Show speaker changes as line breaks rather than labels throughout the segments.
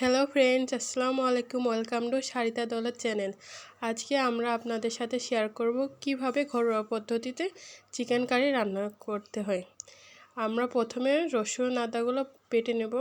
Hello friends, আসসালামু আলাইকুম, welcome to Sarita দলের চ্যানেল। আজকে আমরা আপনাদের সাথে শেয়ার করব কীভাবে ঘরোয়া পদ্ধতিতে চিকেন কারি রান্না করতে হয়। আমরা প্রথমে রসুন আদাগুলো পেটে নেব।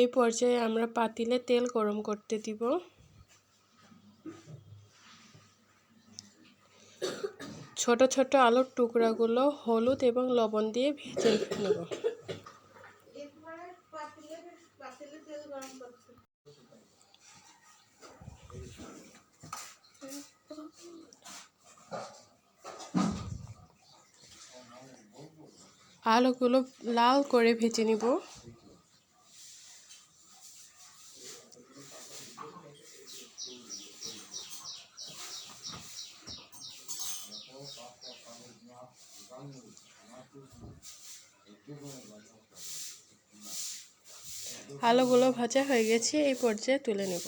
এই পর্যায়ে আমরা পাতিলে তেল গরম করতে দিব। ছোট ছোট আলুর টুকরাগুলো হলুদ এবং লবণ দিয়ে ভেজে নেব। আলুগুলো লাল করে ভেজে নিব। আলুগুলো ভাজা হয়ে গেছে, এই পর্যায়ে তুলে নেব।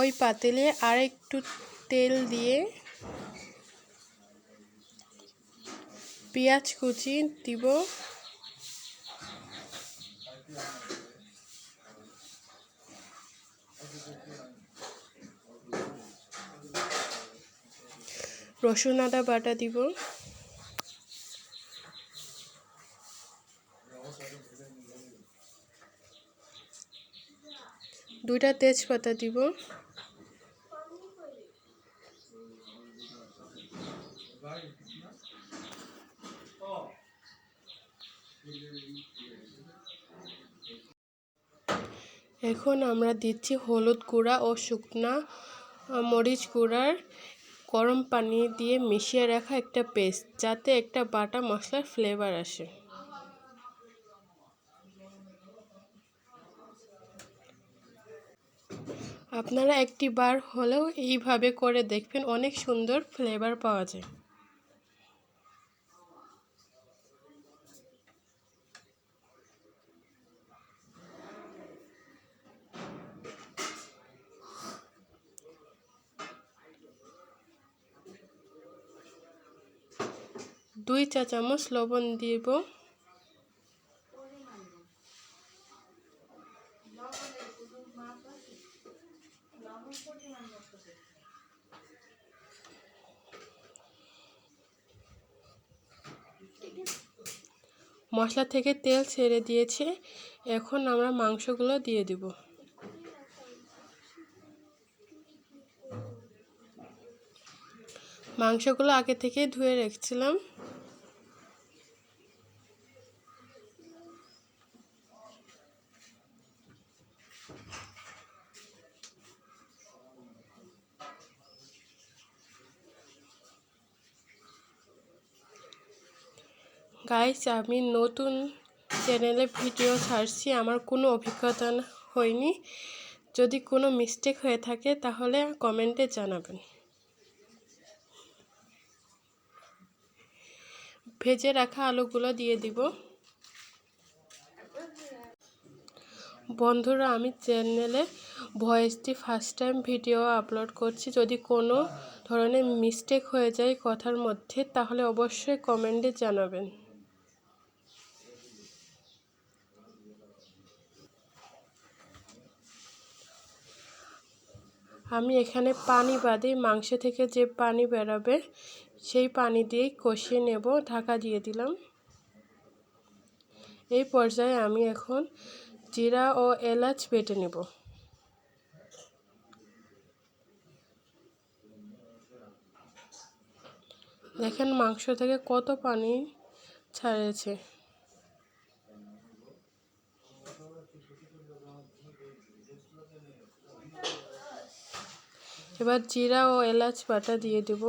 ওই পাতিলে আর একটু তেল দিয়ে পেঁয়াজ কুচি দিব। রসুন আদা বাটা দিব। দুইটা তেজপাতা দিব। এখন আমরা দিচ্ছি হলুদ গুঁড়া ও শুকনা মরিচ গুঁড়ার গরম পানি দিয়ে মিশিয়ে রাখা একটা পেস্ট, যাতে একটা বাটা মশলার ফ্লেভার আসে। আপনারা একটি বার হলেও এইভাবে করে দেখবেন অনেক সুন্দর ফ্লেভার পাওয়া যায়। দুই চা চামচ লবণ দিব। মশলা থেকে তেল ছেড়ে দিয়েছে। এখন আমরা মাংসগুলো দিয়ে দিব। মাংসগুলো আগে থেকে ধুয়ে রেখেছিলাম। গাইস আমি নতুন চ্যানেলে ভিডিও ছাড়ছি। আমার কোনো অভিজ্ঞতা হয়নি। যদি কোনো মিস্টেক হয়ে থাকে, তাহলে কমেন্টে জানাবেন। ভেজে রাখা আলুগুলো দিয়ে দিব। বন্ধুরা, আমি চ্যানেলে ভয়েসটি ফার্স্ট টাইম ভিডিও আপলোড করছি। যদি কোনো ধরনের মিস্টেক হয়ে যায় কথার মধ্যে, তাহলে অবশ্যই কমেন্টে জানাবেন। আমি এখানে পানি বাদে মাংস থেকে যে পানি বেরোবে, সেই পানি দিয়েই কষিয়ে নেব, ঢাকা দিয়ে দিলাম। এই পর্যায়ে আমি এখন জিরা ও এলাচ বেটে নেব। দেখেন মাংস থেকে কত পানি ছাড়িয়েছে এবার জিরা ও এলাচ বাটা দিয়ে দেব।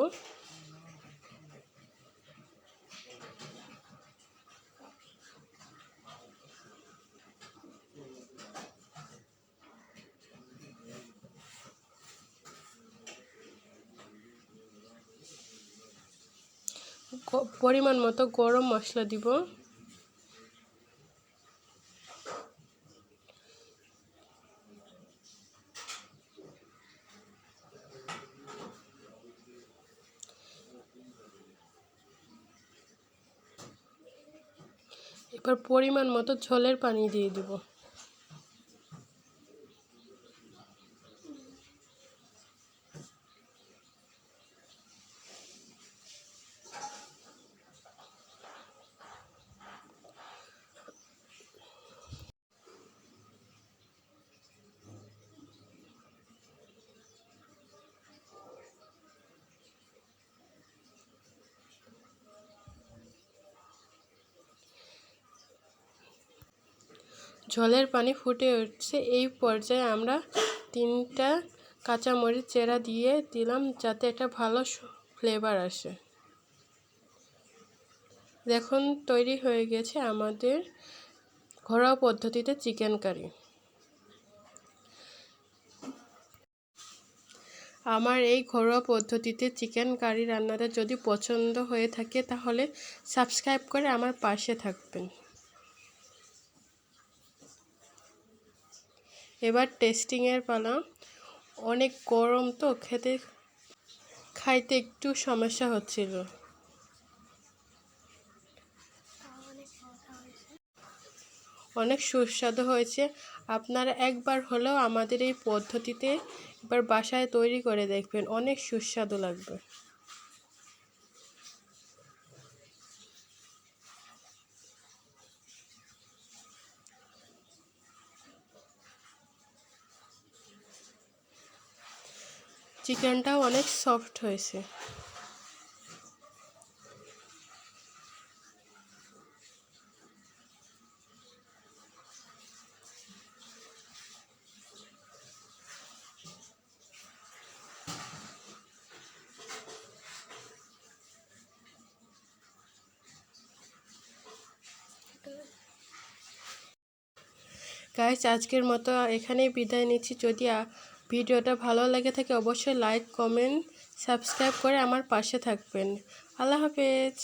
পরিমাণ মতো গরম মশলা দিব। এবার পরিমাণ মতো ঝোলের পানি দিয়ে দিব। ঝোলের পানি ফুটে উঠছে। এই পর্যায়ে আমরা তিনটা কাঁচামরিচ চেরা দিয়ে দিলাম যাতে একটা ভালো ফ্লেভার আসে। দেখুন, তৈরি হয়ে গেছে আমাদের ঘরোয়া পদ্ধতিতে চিকেন কারি। আমার এই ঘরোয়া পদ্ধতিতে চিকেন কারি রান্নাটা যদি পছন্দ হয়ে থাকে, তাহলে সাবস্ক্রাইব করে আমার পাশে থাকবেন। এবার টেস্টিংয়ের পালা। অনেক গরম তো, খেতে, খাইতে একটু সমস্যা হচ্ছিল। অনেক সুস্বাদু হয়েছে। আপনারা একবার হলেও আমাদের এই পদ্ধতিতে এবার বাসায় তৈরি করে দেখবেন। অনেক সুস্বাদু লাগবে। চিকেনটাও অনেক সফট হয়েছে। গাইস আজকের মতো এখানেই বিদায় নিচ্ছি। যদি ভিডিওটা ভালো লেগে থাকে অবশ্যই লাইক কমেন্ট সাবস্ক্রাইব করে আমার পাশে থাকবেন। আল্লাহ হাফেজ।